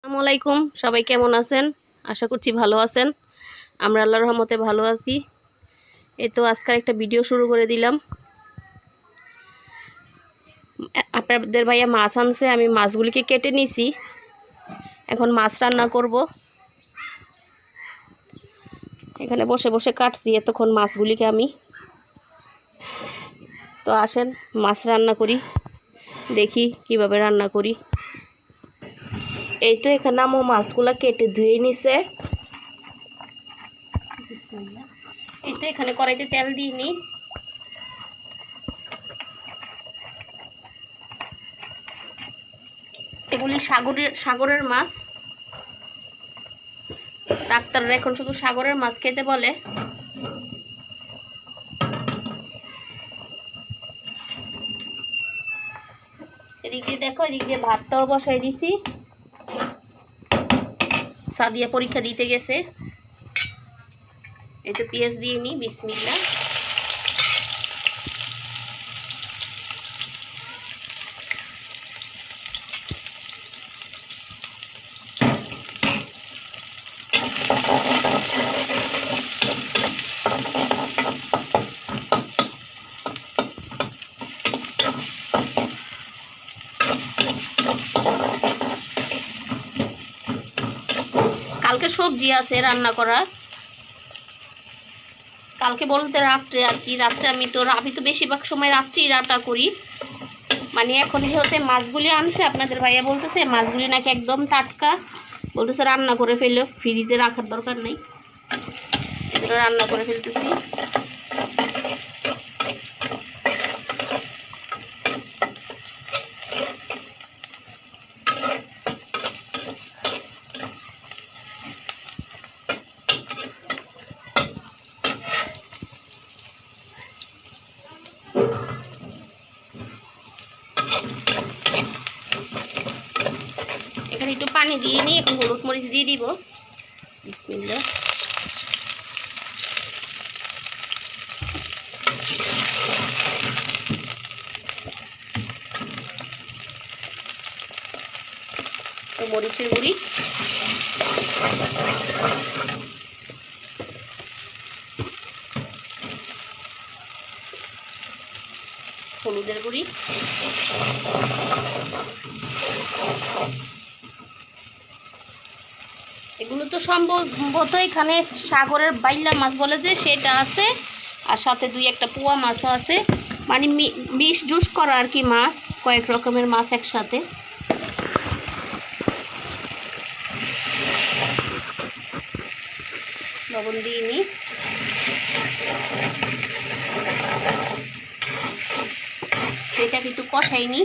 আসসালামু আলাইকুম। সবাই কেমন আছেন? আশা করছি ভালো আছেন। আমরা আল্লাহর রহমতে ভালো আছি। এই তো আজকাল একটা ভিডিও শুরু করে দিলাম। আপনাদের ভাইয়া মাছ আনছে, আমি মাছগুলিকে কেটে নিছি। এখন মাছ রান্না করব। এখানে বসে বসে কাটছি এতক্ষণ মাছগুলিকে আমি। তো আসেন, মাছ রান্না করি। দেখি কীভাবে রান্না করি। এই তো এখানে আমু মাছগুলা কেটে ধুয়ে নিছে। এই তো এখানে কড়াইতে তেল দিয়ে নি। এগুলি সাগরের সাগরের মাছ। ডাক্তাররা এখন শুধু সাগরের মাছ খেতে বলে। এদিক দিয়ে দেখো, এদিক দিয়ে ভাতটাও বসাই দিছি। সাদিয়া পরীক্ষা দিতে গেছে। এই তো পেঁয়াজ দিয়ে নি বিসমিল্লা সবজি আছে রান্না করা কালকে বলতে রাত্রে আর কি, রাত্রে আমি তো আমি তো বেশিরভাগ সময় রাত্রেই রান্না করি। মানে এখন হতে মাছগুলি আনছে, আপনাদের ভাইয়া বলতেছে মাছগুলি নাকি একদম টাটকা। বলতেছে রান্না করে ফেলে ফ্রিজে রাখার দরকার নেই। রান্না করে ফেলতেছি এখানে একটু পানি দিয়ে নিই এখন হলুদ মরিচ দিয়ে দিব। বিসমিল্লা তো মরিচের গুঁড়ি। হলুদের গুঁড়ি এগুলো তো সম্ভবত এখানে সাগরের বাইলা মাছ বলে যে সেটা আছে। আর সাথে দুই একটা পোয়া মাছও আছে। মানে মিশ জুস করা আর কি মাছ, কয়েক রকমের মাছ একসাথে। লবণ নিই কিন্তু কষাই নি।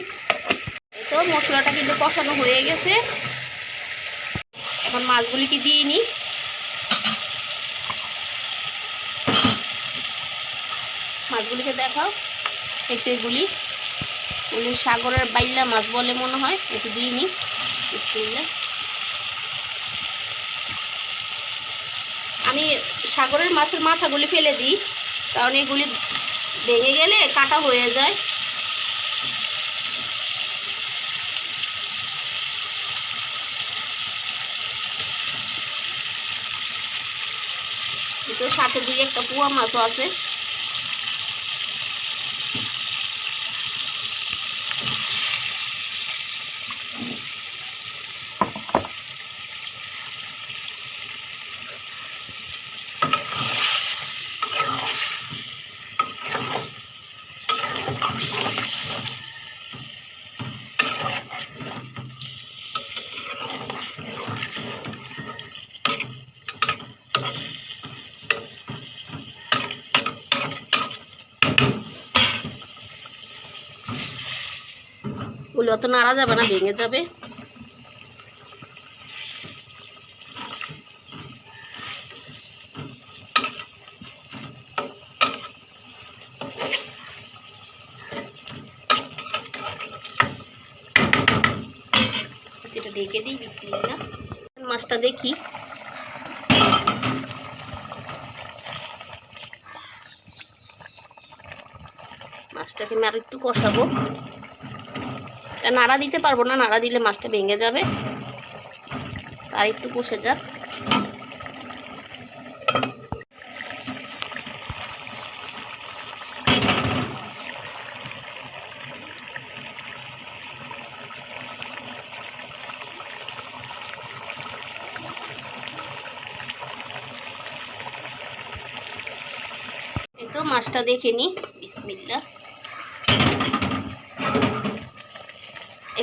তো মশলাটা কিন্তু কষানো হয়ে গেছে। এখন মাছগুলিকে দিয়ে নিই মাছগুলিকে দেখাও একটু এগুলি এগুলি সাগরের বাইলা মাছ বলে মনে হয় একটু দিয়ে নিই আমি সাগরের মাছের মাথাগুলি ফেলে দিই, কারণ এগুলি ভেঙে গেলে কাটা হয়ে যায়। সাথে দুই একটা পুয়া মাছও আছে। ওগুলো অত নাড়া যাবে না, ভেঙে যাবে। এটা ঢেকে দিই, বিসমিল্লাহ। মাছটা দেখি। মাছটাকে আমি আর একটু কষাবো। এটা নাড়া দিতে পারব না, নাড়া দিলে মাছটা ভেঙে যাবে। আর একটু কষে যাক। তো মাছটা দেখে নি বিসমিল্লা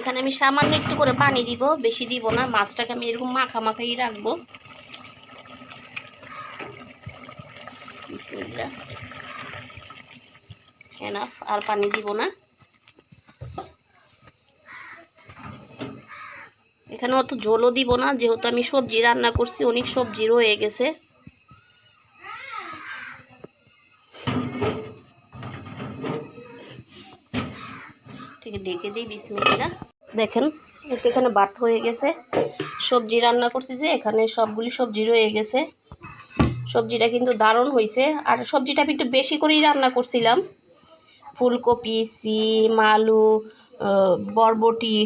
এখানে আমি সামান্য একটু করে পানি দিব, বেশি দিব না, মাছটাকে আমি এরকম মাখা মাখাই রাখব। আর পানি দিব না। এখানে অত ঝোলও দিব না, যেহেতু আমি সবজি রান্না করছি, অনেক সবজি রয়ে গেছে। ঠিক ডেকে দিই বিসমিল্লা দেখেন এতে এখানে বাট হয়ে গেছে। সবজি রান্না করছি যে, এখানে সবগুলি সবজি রয়ে গেছে। সবজিটা কিন্তু দারুণ হয়েছে আর সবজিটা আমি একটু বেশি করেই রান্না করছিলাম। ফুলকপি, সিম, আলু বরবটি,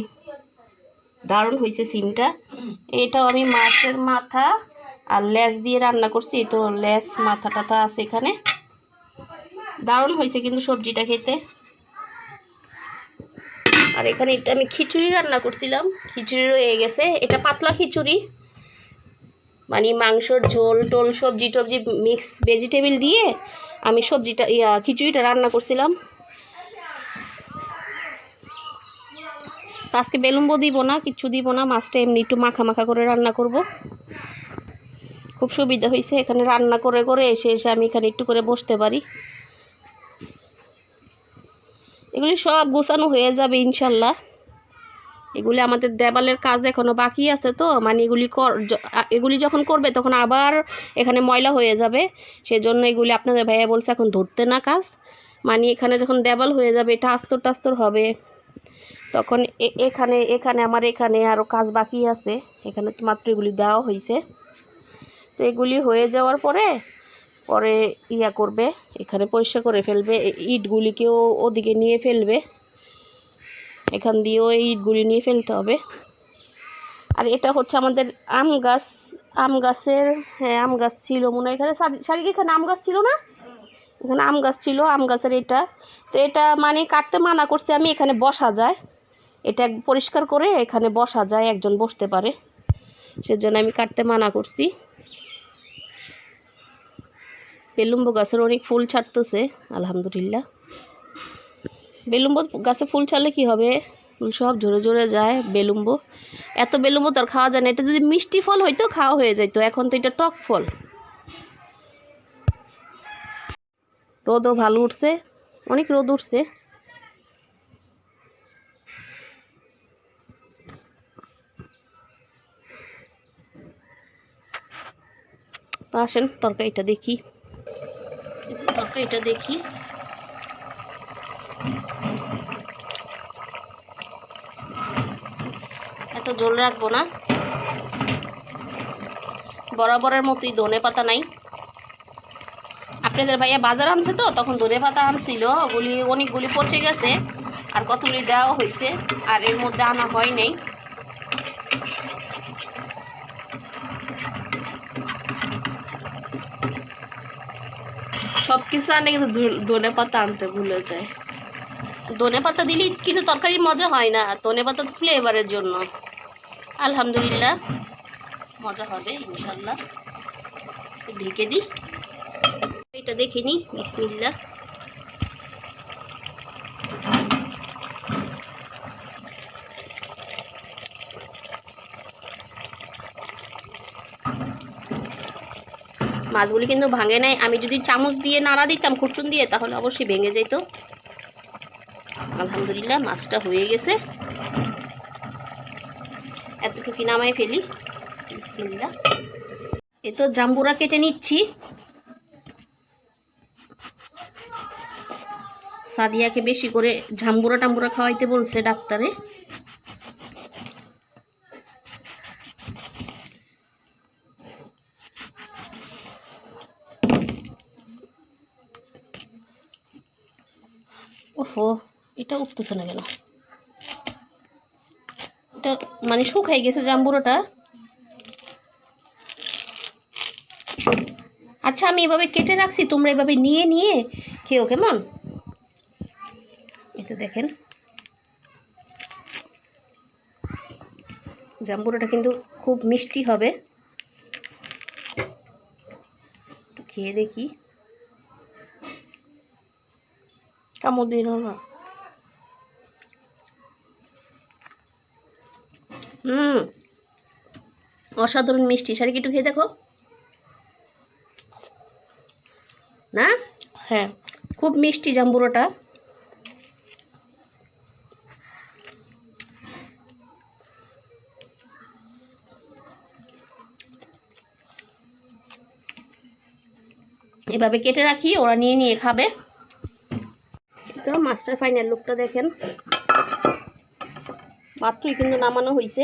দারুণ হয়েছে সিমটা। এটাও আমি মাছের মাথা আর লেস দিয়ে রান্না করছি। তো লেস মাথা টাথা আছে এখানে। দারুণ হয়েছে কিন্তু সবজিটা খেতে। আর এখানে এটা আমি খিচুড়ি রান্না করছিলাম। খিচুড়ি রয়ে গেছে। এটা পাতলা খিচুড়ি। মানে মাংসর ঝোল, টোল, সবজি টবজি মিক্স ভেজিটেবিল দিয়ে আমি সবজিটা, ইয়া, খিচুড়িটা রান্না করছিলাম। আজকে বেলুম্বো দিব না, কিচ্ছু দিব না। মাছটা এমনি একটু মাখা মাখা করে রান্না করব। খুব সুবিধা হয়েছে এখানে রান্না করে করে এসে এসে আমি এখানে একটু করে বসতে পারি। এগুলি সব গোছানো হয়ে যাবে, ইনশাল্লাহ। এগুলি আমাদের দেবালের কাজ এখনও বাকি আছে তো মানে এগুলি এগুলি যখন করবে তখন আবার এখানে ময়লা হয়ে যাবে। সেজন্য এগুলি আপনাদের ভাইয়া বলছে এখন ধরতে না কাজ। মানে এখানে যখন দেবাল হয়ে যাবে, এটা আস্তর টাস্তর হবে। তখন এখানে এখানে, আমার এখানে আরও কাজ বাকি আছে। এখানে তো মাত্র এগুলি দেওয়া হয়েছে তো এগুলি হয়ে যাওয়ার পরে পরে ইয়া করবে, এখানে পরিষ্কার করে ফেলবে ইটগুলিকেও ওদিকে নিয়ে ফেলবে। এখান দিয়েও এই ইটগুলি নিয়ে ফেলতে হবে। আর এটা হচ্ছে আমাদের আম গাছ, আম গাছের হ্যাঁ আম গাছ ছিল মনে হয়। এখানে শাড়ি এখানে আম গাছ ছিল না? এখানে আম গাছ ছিল, আম গাছের এটা। তো এটা মানে কাটতে মানা করছে, আমি এখানে বসা যায়। এটা পরিষ্কার করে এখানে বসা যায়, একজন বসতে পারে। সেজন্য আমি কাটতে মানা করছি। বেলুম্ব গাছের অনেক ফুল ছাড়তেছে, আলহামদুলিল্লাহ। বেলুম্ব গাছে ফুল ছাড়লে কি হবে? ফুল সব ঝরে ঝরে যায় বেলুম্ব এত বেলুম্ব তো আর খাওয়া যায় না। এটা যদি মিষ্টি ফল হইতো খাওয়া হয়ে যাইতো। এখন তো এটা টক ফল। রোদও ভালো উঠছে। অনেক রোদ উঠছে। আসেন তরকারিটা দেখি। যে তরকারিটা দেখি। এত জল রাখব না। বরাবরের মতোই ধনে পাতা নাই। আপনাদের ভাইয়া বাজার আনছে তো, তখন ধনে পাতা আনছিল। ওগুলি অনেকগুলি পচে গেছে, আর কতগুলি দেওয়া হয়েছে, আর এর মধ্যে আনা হয় নাই। সব কিছু আনে কিন্তু ধনে পাতা আনতে ভুলে যায়। ধনে পাতা দিলেই কিন্তু তরকারির মজা হয় না, ধনে পাতা ফ্লেভারের জন্য। আলহামদুলিল্লাহ, মজা হবে ইনশাল্লাহ ঢেকে দিই। এটা দেখে নিই বিসমিল্লা মাছগুলি কিন্তু ভাঙে নাই। আমি যদি চামচ দিয়ে নাড়া দিতাম খুরচুন দিয়ে, তাহলে অবশ্যই ভেঙে যেত। আলহামদুলিল্লাহ, মাছটা হয়ে গেছে। এতটুকু নামাই ফেলি। এ তো জাম্বুরা কেটে নিচ্ছি। সাদিয়াকে বেশি করে ঝাম্বুরা টাম্বুরা খাওয়াইতে বলছে ডাক্তারে। ওহো, এটা উঠতেছে না কেন এটা মানে শুকাই গেছে জাম্বুরোটা। আচ্ছা আমি এভাবে কেটে রাখছি, তোমরা এভাবে নিয়ে নিয়ে খেও কেমন? এটা দেখেন। জাম্বুরাটা কিন্তু খুব মিষ্টি হবে। খেয়ে দেখি। কামড় দিন না হুম। অসাধারণ মিষ্টি। শাড়ি কি একটু খেয়ে দেখো। না? হ্যাঁ। খুব মিষ্টি জাম্বুরাটা। এভাবে কেটে রাখি ওরা নিয়ে নিয়ে খাবে। মাস্টার ফাইনাল লুকটা দেখেন। মাত্রই কিন্তু নামানো হয়েছে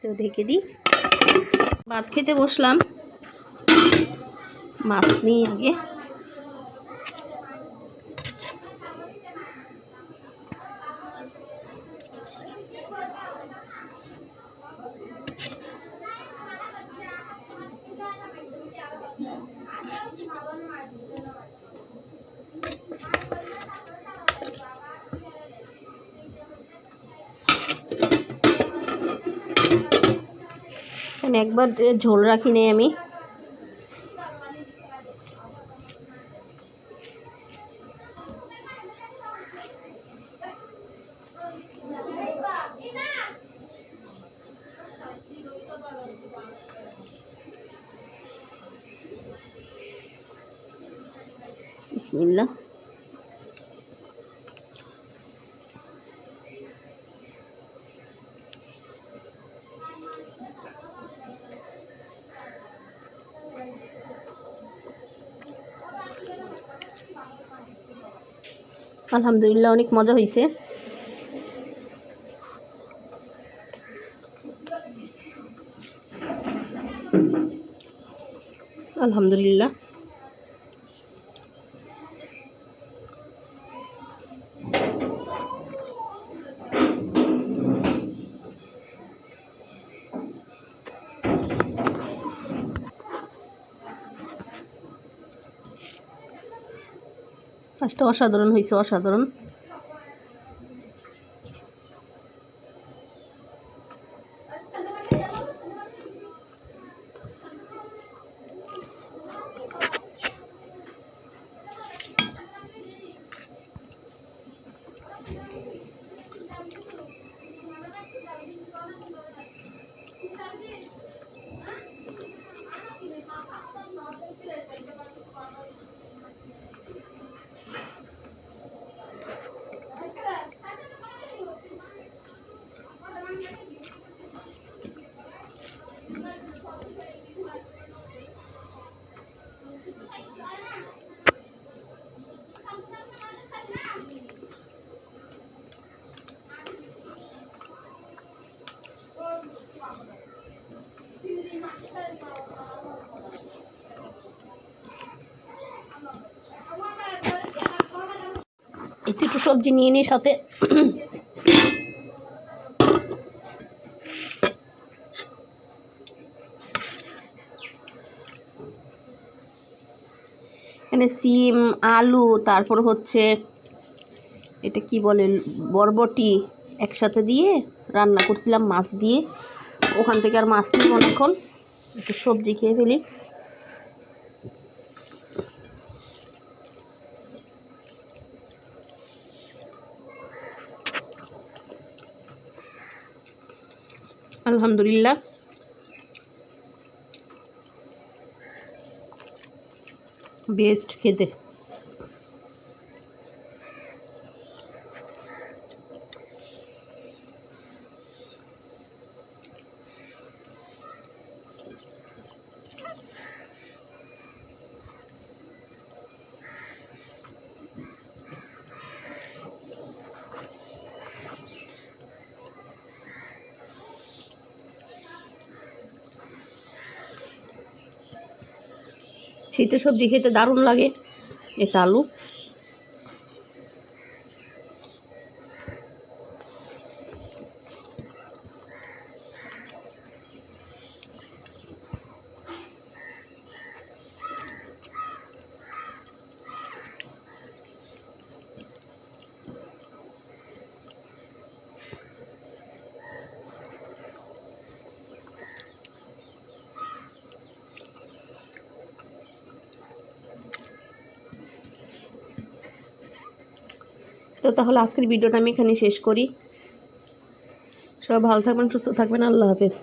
তো ঢেকে দিই। ভাত খেতে বসলাম। মাছ নিয়ে আগে। এখানে একবার ঝোল রাখি নেই আমি। বিসমিল্লাহ। আলহামদুলিল্লাহ অনেক মজা হয়েছে আলহামদুলিল্লাহ। কাজটা অসাধারণ হয়েছে অসাধারণ। একটু একটু সবজি নিয়ে নিই সাথে এখানে সিম, আলু, তারপর হচ্ছে এটা কি বলে, বরবটি একসাথে দিয়ে রান্না করছিলাম, মাছ দিয়ে। ওখান থেকে আর মাছ নিব অনেকক্ষণ একটু সবজি খেয়ে ফেলি। আলহামদুলিল্লাহ। বেস্ট খেতে। শীতের সবজি খেতে দারুণ লাগে। এটা আলু তো তাহলে আজকের ভিডিওটা আমি এখানে শেষ করি। সবাই ভালো থাকবেন, সুস্থ থাকবেন, আল্লাহ হাফেজ।